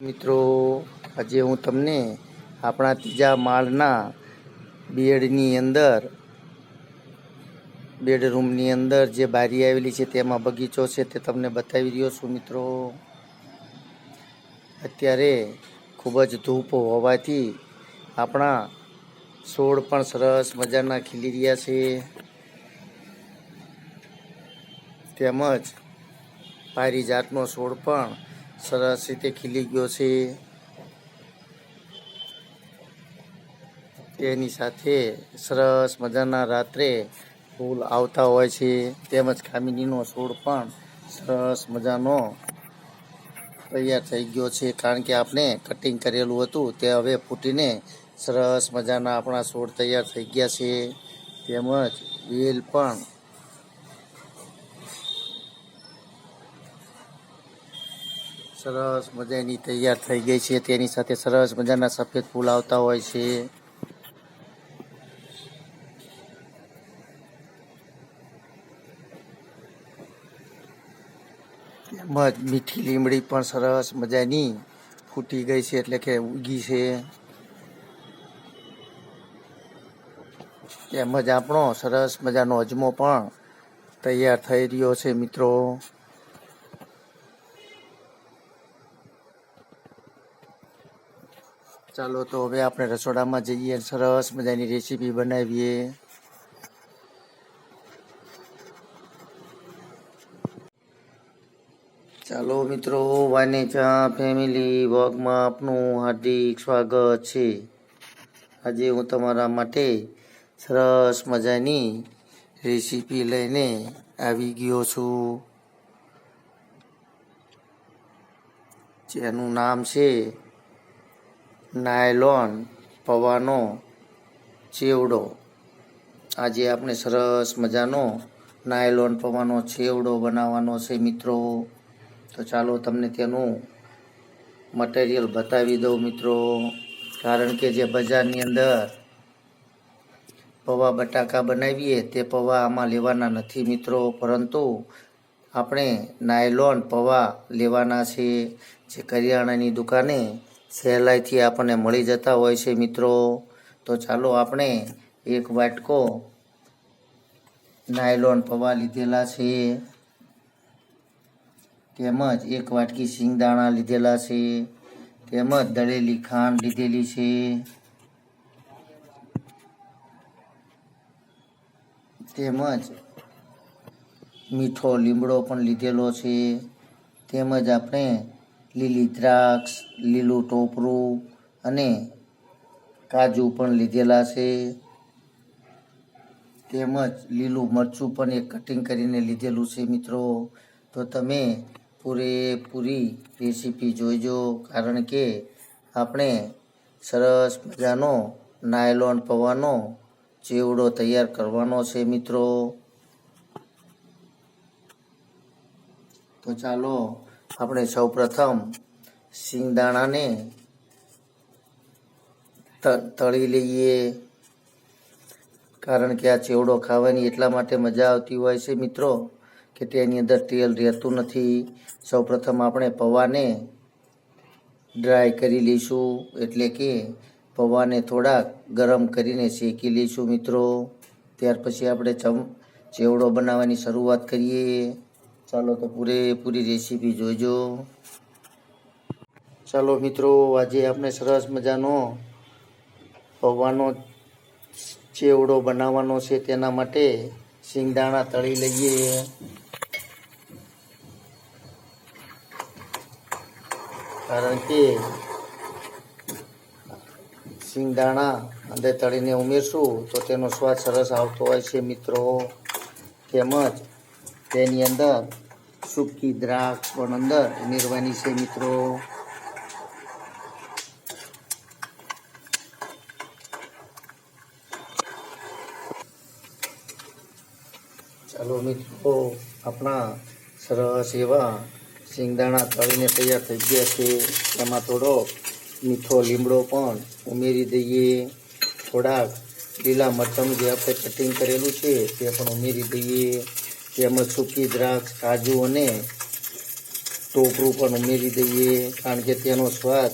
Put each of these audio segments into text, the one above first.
મિત્રો, આજે હું તમને આપણા ત્રીજા માળના બેડની અંદર, બેડરૂમની અંદર જે બારી આવેલી છે તેમાં બગીચો છે તે તમને બતાવી રહ્યો છું મિત્રો. અત્યારે ખૂબ જ ધૂપ હોવાથી આપણા છોડ પણ સરસ મજાના ખીલી રહ્યા છે. તેમજ પારિજાતનો છોડ પણ સરસ રીતે ખીલી ગયો છે. તેની સાથે સરસ મજાના રાત્રે ફૂલ આવતા હોય છે. તેમજ ખામીનીનો છોડ પણ સરસ મજાનો તૈયાર થઈ ગયો છે. કારણ કે આપણે કટિંગ કરેલું હતું, તે હવે ફૂટીને સરસ મજાના આપણા છોડ તૈયાર થઈ ગયા છે. તેમજ વેલ પણ સરસ મજાની તૈયાર થઈ ગઈ છે. તેની સાથે સરસ મજાના સફેદ ફૂલ આવતા હોય છે. તેમજ મીઠી લીમડી પણ સરસ મજાની ફૂટી ગઈ છે એટલે કે ઉગી છે. તેમજ આપણો સરસ મજાનો અજમો પણ તૈયાર થઈ રહ્યો છે મિત્રો. ચાલો તો હવે આપણે રસોડામાં જઈએ સરસ મજાની રેસીપી બનાવીએ. ચાલો મિત્રો વાનેચા ફેમિલી વોગમાં આપનું હાર્દિક સ્વાગત છે. આજે હું તમારા માટે સરસ મજાની રેસીપી લઈને આવી ગયો છું. જેનું નામ છે નાયલોન પવાનો ચેવડો આજે આપણે સરસ મજાનો નાયલોન પવાનો ચેવડો બનાવવાનો છે મિત્રો. તો ચાલો તમને તેનું મટીરિયલ બતાવી દઉં મિત્રો. કારણ કે જે બજારની અંદર પૌવા બટાકા બનાવીએ તે પૌવા આમાં લેવાના નથી મિત્રો. પરંતુ આપણે નાયલોન પૌવા લેવાના છે. જે કરિયાણાની દુકાને સહેલાઈથી આપણને મળી જતા હોય છે મિત્રો. તો ચાલો આપણે એક વાટકો નાયલોન પૌવા લીધેલા છે. તેમજ એક વાટકી સિંગદાણા લીધેલા છે. તેમજ દળેલી ખાંડ લીધેલી છે. તેમજ મીઠો લીમડો પણ લીધેલો છે. તેમજ આપણે લીલી દ્રાક્ષ, લીલું ટોપરું અને કાજુ પણ લીધેલા છે. તેમજ લીલું મરચું પણ એક કટિંગ કરીને લીધેલું છે મિત્રો. તો તમે પૂરેપૂરી રેસીપી જોઈજો, કારણ કે આપણે સરસ મજાનો નાયલોન પવાનો ચેવડો તૈયાર કરવાનો છે મિત્રો. તો ચાલો આપણે સૌપ્રથમ સિંગદાણાને ત- તળી લઈએ. કારણ કે આ ચેવડો ખાવાની એટલા માટે મજા આવતી હોય છે મિત્રો, કે તેની અંદર તેલ રહેતું નથી. સૌપ્રથમ આપણે પૌવાને ડ્રાય કરી લઈશું, એટલે કે પૌવાને થોડાક ગરમ કરીને શેકી લઈશું મિત્રો. ત્યાર પછી આપણે ચમ, ચેવડો બનાવવાની શરૂઆત કરીએ. ચાલો તો પૂરેપૂરી રેસીપી જોઈજો. ચાલો મિત્રો, આજે આપણે સરસ મજાનો પૌવાનો ચેવડો બનાવવાનો છે તેના માટે સિંગદાણા તળી લઈએ. કારણ કે સિંગદાણા અંદર તળીને ઉમેરશું તો તેનો સ્વાદ સરસ આવતો હોય છે મિત્રો. તેમજ તેની અંદર સૂકી દ્રાક્ષ પણ અંદર ઉમેરવાની છે મિત્રો. ચાલો મિત્રો, આપણા સરસ એવા સિંગદાણા તળીને તૈયાર થઈ ગયા છે. એમાં થોડો મીઠો લીમડો પણ ઉમેરી દઈએ. થોડાક લીલા મરચાંનું જે આપણે કટિંગ કરેલું છે, તે પણ ઉમેરી દઈએ. તેમજ સૂકી દ્રાક્ષ, કાજુ અને ટોપરું પણ ઉમેરી દઈએ. કારણ કે તેનો સ્વાદ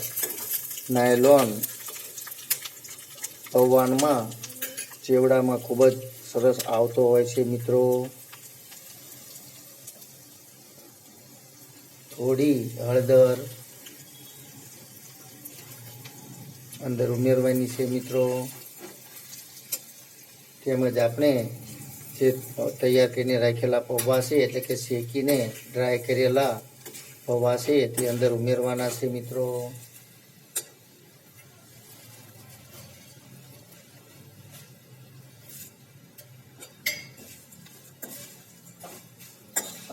નાયલોન પૌવાનમાં ચેવડામાં ખૂબ જ સરસ આવતો હોય છે મિત્રો. થોડી હળદર અંદર ઉમેરવાની છે મિત્રો. તેમજ આપણે જે તૈયાર કરીને રાખેલા પૌવા છે, એટલે કે શેકીને ડ્રાય કરેલા પૌવા છે, તે અંદર ઉમેરવાના છે મિત્રો.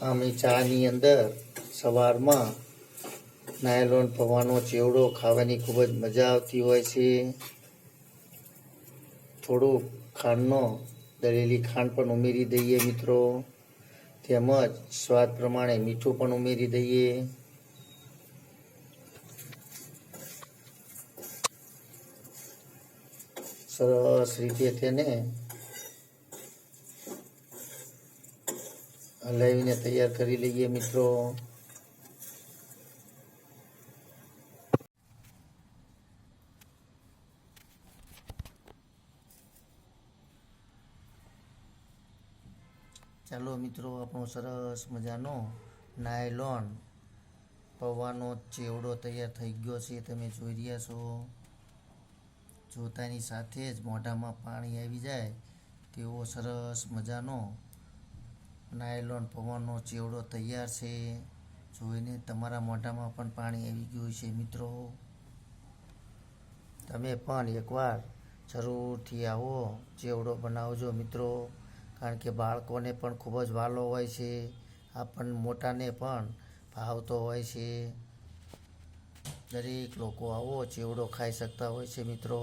આમ ચાની અંદર સવારમાં નાયલોન પૌવાનો ચેવડો ખાવાની ખૂબ જ મજા આવતી હોય છે. થોડુંક ખાંડનો દળેલી ખાંડ પણ ઉમેરી દઈએ મિત્રો. તેમજ સ્વાદ પ્રમાણે મીઠું પણ ઉમેરી દઈએ. સરસ રીતે તેને હલાવીને તૈયાર કરી લઈએ મિત્રો. ચાલો મિત્રો, આપણો સરસ મજાનો નાયલોન પવાનો, ચેવડો તૈયાર થઈ ગયો છે, તમે જોઈ રહ્યા છો. જોતાની સાથે જ મોઢામાં પાણી આવી જાય તેવો સરસ મજાનો નાયલોન પવાનો, ચેવડો તૈયાર છે. જોઈને તમારા મોઢામાં પણ પાણી આવી ગયું છે મિત્રો. તમે પણ એકવાર જરૂરથી આવો, ચેવડો બનાવજો મિત્રો. કારણ કે બાળકોને પણ ખૂબ જ વાલો હોય છે આપણ મોટાને પણ ભાવતો હોય છે. દરેક લોકો આવો ચેવડો ખાઈ શકતા હોય છે મિત્રો.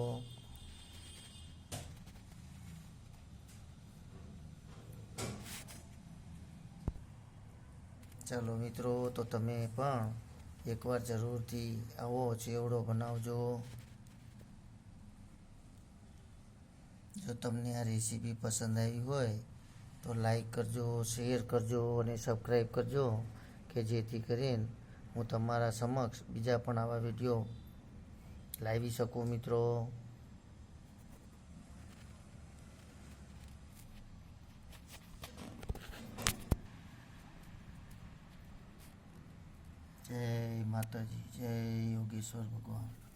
ચાલો મિત્રો, તો તમે પણ એકવાર જરૂરથી આવો ચેવડો બનાવજો. જો તમને આ રેસીપી પસંદ આવી હોય, તો લાઈક કરજો શેર કરજો અને સબસ્ક્રાઈબ કરજો, કે જેથી કરીને હું તમારા સમક્ષ બીજા પણ આવા વીડિયો લાવી શકું મિત્રો. જય માતાજી, જય યોગેશ્વર ભગવાન.